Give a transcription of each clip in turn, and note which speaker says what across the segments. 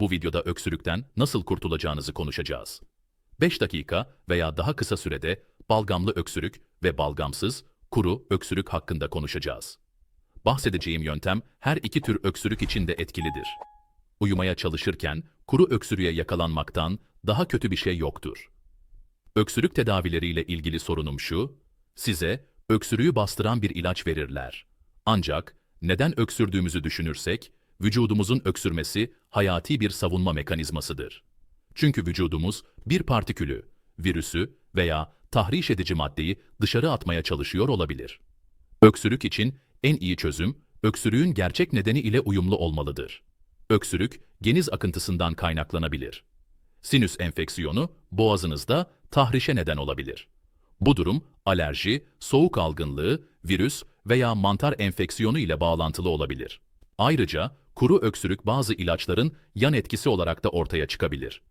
Speaker 1: Bu videoda öksürükten nasıl kurtulacağınızı konuşacağız. 5 dakika veya daha kısa sürede balgamlı öksürük ve balgamsız, kuru öksürük hakkında konuşacağız. Bahsedeceğim yöntem her iki tür öksürük için de etkilidir. Uyumaya çalışırken kuru öksürüğe yakalanmaktan daha kötü bir şey yoktur. Öksürük tedavileriyle ilgili sorunum şu, size öksürüğü bastıran bir ilaç verirler. Ancak neden öksürdüğümüzü düşünürsek, vücudumuzun öksürmesi hayati bir savunma mekanizmasıdır. Çünkü vücudumuz bir partikülü, virüsü veya tahriş edici maddeyi dışarı atmaya çalışıyor olabilir. Öksürük için en iyi çözüm, öksürüğün gerçek nedeni ile uyumlu olmalıdır. Öksürük, geniz akıntısından kaynaklanabilir. Sinüs enfeksiyonu, boğazınızda tahrişe neden olabilir. Bu durum, alerji, soğuk algınlığı, virüs veya mantar enfeksiyonu ile bağlantılı olabilir. Ayrıca, kuru öksürük bazı ilaçların yan etkisi olarak da ortaya çıkabilir.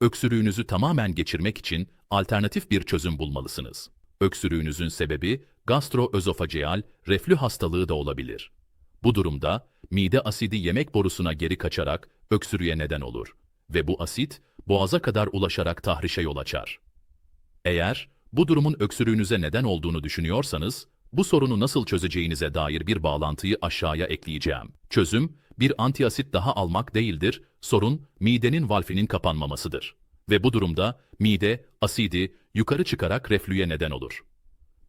Speaker 1: Öksürüğünüzü tamamen geçirmek için alternatif bir çözüm bulmalısınız. Öksürüğünüzün sebebi gastroözofageal reflü hastalığı da olabilir. Bu durumda mide asidi yemek borusuna geri kaçarak öksürüğe neden olur ve bu asit boğaza kadar ulaşarak tahrişe yol açar. Eğer bu durumun öksürüğünüze neden olduğunu düşünüyorsanız, bu sorunu nasıl çözeceğinize dair bir bağlantıyı aşağıya ekleyeceğim. Çözüm, bir antiasit daha almak değildir, sorun midenin valfinin kapanmamasıdır. Ve bu durumda mide, asidi yukarı çıkarak reflüye neden olur.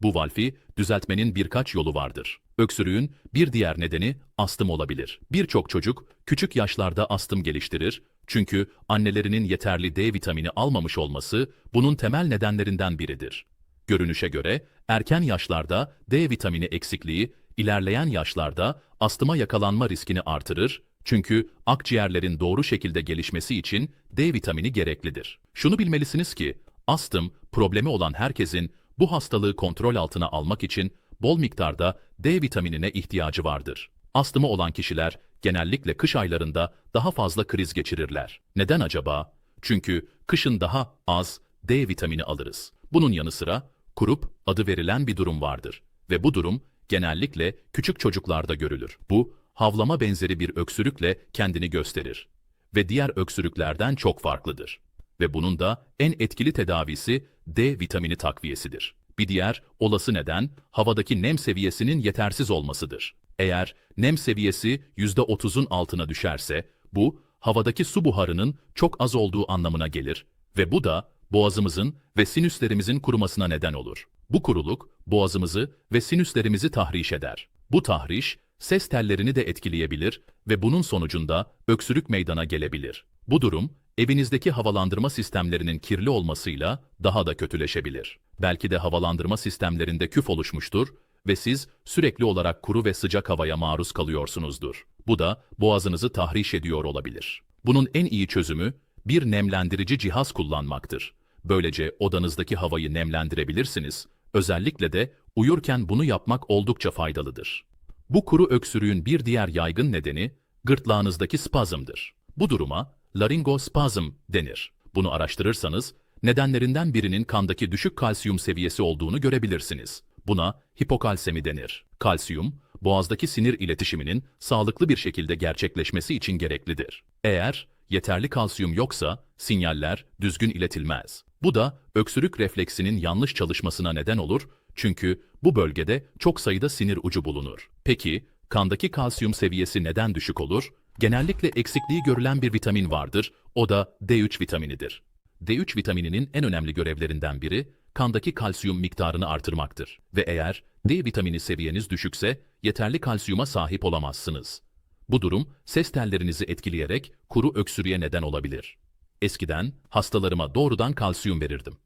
Speaker 1: Bu valfi düzeltmenin birkaç yolu vardır. Öksürüğün bir diğer nedeni astım olabilir. Birçok çocuk küçük yaşlarda astım geliştirir çünkü annelerinin yeterli D vitamini almamış olması bunun temel nedenlerinden biridir. Görünüşe göre erken yaşlarda D vitamini eksikliği ilerleyen yaşlarda astıma yakalanma riskini artırır çünkü akciğerlerin doğru şekilde gelişmesi için D vitamini gereklidir. Şunu bilmelisiniz ki astım problemi olan herkesin bu hastalığı kontrol altına almak için bol miktarda D vitaminine ihtiyacı vardır. Astımı olan kişiler genellikle kış aylarında daha fazla kriz geçirirler. Neden acaba? Çünkü kışın daha az D vitamini alırız. Bunun yanı sıra kurup adı verilen bir durum vardır ve bu durum genellikle küçük çocuklarda görülür. Bu havlama benzeri bir öksürükle kendini gösterir ve diğer öksürüklerden çok farklıdır. Ve bunun da en etkili tedavisi D vitamini takviyesidir. Bir diğer olası neden havadaki nem seviyesinin yetersiz olmasıdır. Eğer nem seviyesi %30'un altına düşerse bu havadaki su buharının çok az olduğu anlamına gelir ve bu da boğazımızın ve sinüslerimizin kurumasına neden olur. Bu kuruluk boğazımızı ve sinüslerimizi tahriş eder. Bu tahriş ses tellerini de etkileyebilir ve bunun sonucunda öksürük meydana gelebilir. Bu durum evinizdeki havalandırma sistemlerinin kirli olmasıyla daha da kötüleşebilir. Belki de havalandırma sistemlerinde küf oluşmuştur ve siz sürekli olarak kuru ve sıcak havaya maruz kalıyorsunuzdur. Bu da boğazınızı tahriş ediyor olabilir. Bunun en iyi çözümü bir nemlendirici cihaz kullanmaktır. Böylece odanızdaki havayı nemlendirebilirsiniz. Özellikle de uyurken bunu yapmak oldukça faydalıdır. Bu kuru öksürüğün bir diğer yaygın nedeni gırtlağınızdaki spazmdır. Bu duruma laringospazm denir. Bunu araştırırsanız nedenlerinden birinin kandaki düşük kalsiyum seviyesi olduğunu görebilirsiniz. Buna hipokalsemi denir. Kalsiyum, boğazdaki sinir iletişiminin sağlıklı bir şekilde gerçekleşmesi için gereklidir. Eğer yeterli kalsiyum yoksa sinyaller düzgün iletilmez. Bu da öksürük refleksinin yanlış çalışmasına neden olur çünkü bu bölgede çok sayıda sinir ucu bulunur. Peki, kandaki kalsiyum seviyesi neden düşük olur? Genellikle eksikliği görülen bir vitamin vardır, o da D3 vitaminidir. D3 vitamininin en önemli görevlerinden biri, kandaki kalsiyum miktarını artırmaktır. Ve eğer D vitamini seviyeniz düşükse, yeterli kalsiyuma sahip olamazsınız. Bu durum, ses tellerinizi etkileyerek kuru öksürüğe neden olabilir. Eskiden hastalarıma doğrudan kalsiyum verirdim.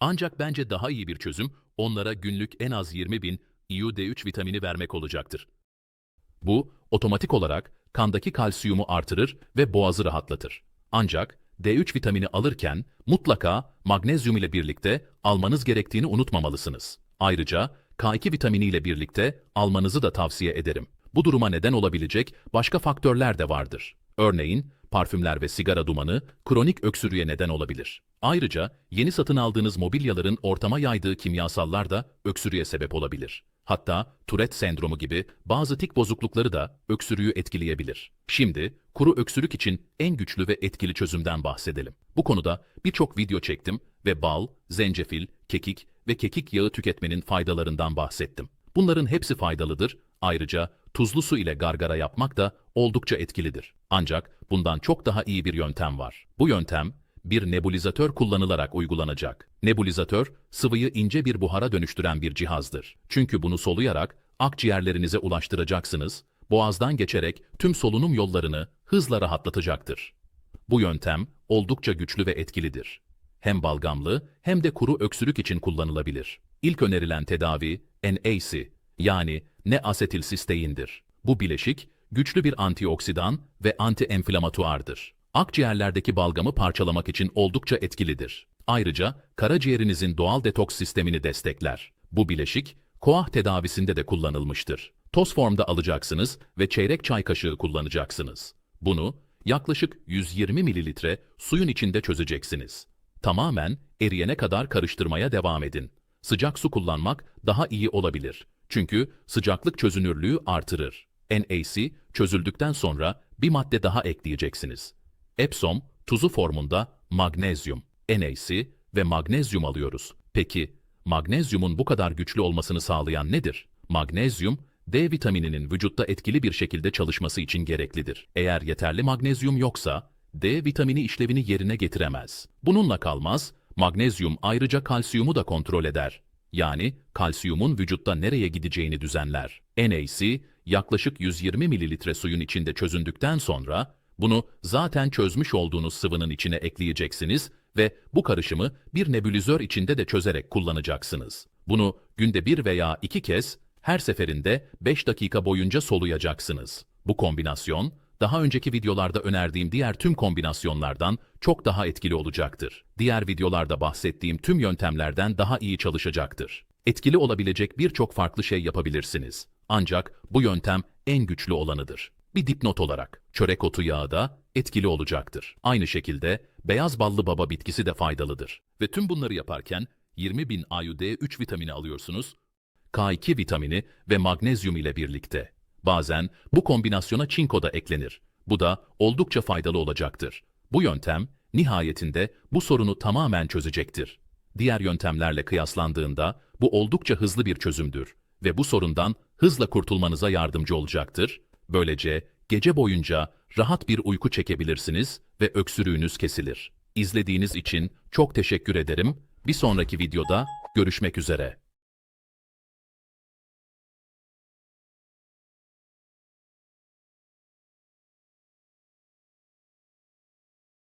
Speaker 1: Ancak bence daha iyi bir çözüm onlara günlük en az 20 bin IU-D3 vitamini vermek olacaktır. Bu, otomatik olarak kandaki kalsiyumu artırır ve boğazı rahatlatır. Ancak D3 vitamini alırken mutlaka magnezyum ile birlikte almanız gerektiğini unutmamalısınız. Ayrıca K2 vitamini ile birlikte almanızı da tavsiye ederim. Bu duruma neden olabilecek başka faktörler de vardır. Örneğin parfümler ve sigara dumanı kronik öksürüğe neden olabilir. Ayrıca yeni satın aldığınız mobilyaların ortama yaydığı kimyasallar da öksürüğe sebep olabilir. Hatta Tourette sendromu gibi bazı tik bozuklukları da öksürüğü etkileyebilir. Şimdi kuru öksürük için en güçlü ve etkili çözümden bahsedelim. Bu konuda birçok video çektim ve bal, zencefil, kekik ve kekik yağı tüketmenin faydalarından bahsettim. Bunların hepsi faydalıdır. Ayrıca tuzlu su ile gargara yapmak da oldukça etkilidir. Ancak bundan çok daha iyi bir yöntem var. Bu yöntem bir nebulizatör kullanılarak uygulanacak. Nebulizatör, sıvıyı ince bir buhara dönüştüren bir cihazdır. Çünkü bunu soluyarak akciğerlerinize ulaştıracaksınız, boğazdan geçerek tüm solunum yollarını hızla rahatlatacaktır. Bu yöntem oldukça güçlü ve etkilidir. Hem balgamlı hem de kuru öksürük için kullanılabilir. İlk önerilen tedavi NAC yani ne-asetilsisteindir. Bu bileşik güçlü bir antioksidan ve anti-enflamatuardır. Akciğerlerdeki balgamı parçalamak için oldukça etkilidir. Ayrıca karaciğerinizin doğal detoks sistemini destekler. Bu bileşik koah tedavisinde de kullanılmıştır. Toz formda alacaksınız ve çeyrek çay kaşığı kullanacaksınız. Bunu yaklaşık 120 mililitre suyun içinde çözeceksiniz. Tamamen eriyene kadar karıştırmaya devam edin. Sıcak su kullanmak daha iyi olabilir. Çünkü sıcaklık çözünürlüğü artırır. NaC çözüldükten sonra bir madde daha ekleyeceksiniz. Epsom tuzu formunda magnezyum, NaC ve magnezyum alıyoruz. Peki magnezyumun bu kadar güçlü olmasını sağlayan nedir? Magnezyum D vitamininin vücutta etkili bir şekilde çalışması için gereklidir. Eğer yeterli magnezyum yoksa D vitamini işlevini yerine getiremez. Bununla kalmaz, magnezyum ayrıca kalsiyumu da kontrol eder. Yani kalsiyumun vücutta nereye gideceğini düzenler. NaC yaklaşık 120 mililitre suyun içinde çözündükten sonra bunu zaten çözmüş olduğunuz sıvının içine ekleyeceksiniz ve bu karışımı bir nebulizör içinde de çözerek kullanacaksınız. Bunu günde bir veya iki kez her seferinde 5 dakika boyunca soluyacaksınız. Bu kombinasyon, daha önceki videolarda önerdiğim diğer tüm kombinasyonlardan çok daha etkili olacaktır. Diğer videolarda bahsettiğim tüm yöntemlerden daha iyi çalışacaktır. Etkili olabilecek birçok farklı şey yapabilirsiniz. Ancak bu yöntem en güçlü olanıdır. Bir dipnot olarak, çörek otu yağı da etkili olacaktır. Aynı şekilde beyaz ballı baba bitkisi de faydalıdır. Ve tüm bunları yaparken 20.000 IUD3 vitamini alıyorsunuz, K2 vitamini ve magnezyum ile birlikte. Bazen bu kombinasyona çinko da eklenir. Bu da oldukça faydalı olacaktır. Bu yöntem nihayetinde bu sorunu tamamen çözecektir. Diğer yöntemlerle kıyaslandığında bu oldukça hızlı bir çözümdür ve bu sorundan hızla kurtulmanıza yardımcı olacaktır. Böylece gece boyunca rahat bir uyku çekebilirsiniz ve öksürüğünüz kesilir. İzlediğiniz için çok teşekkür ederim. Bir sonraki videoda görüşmek üzere.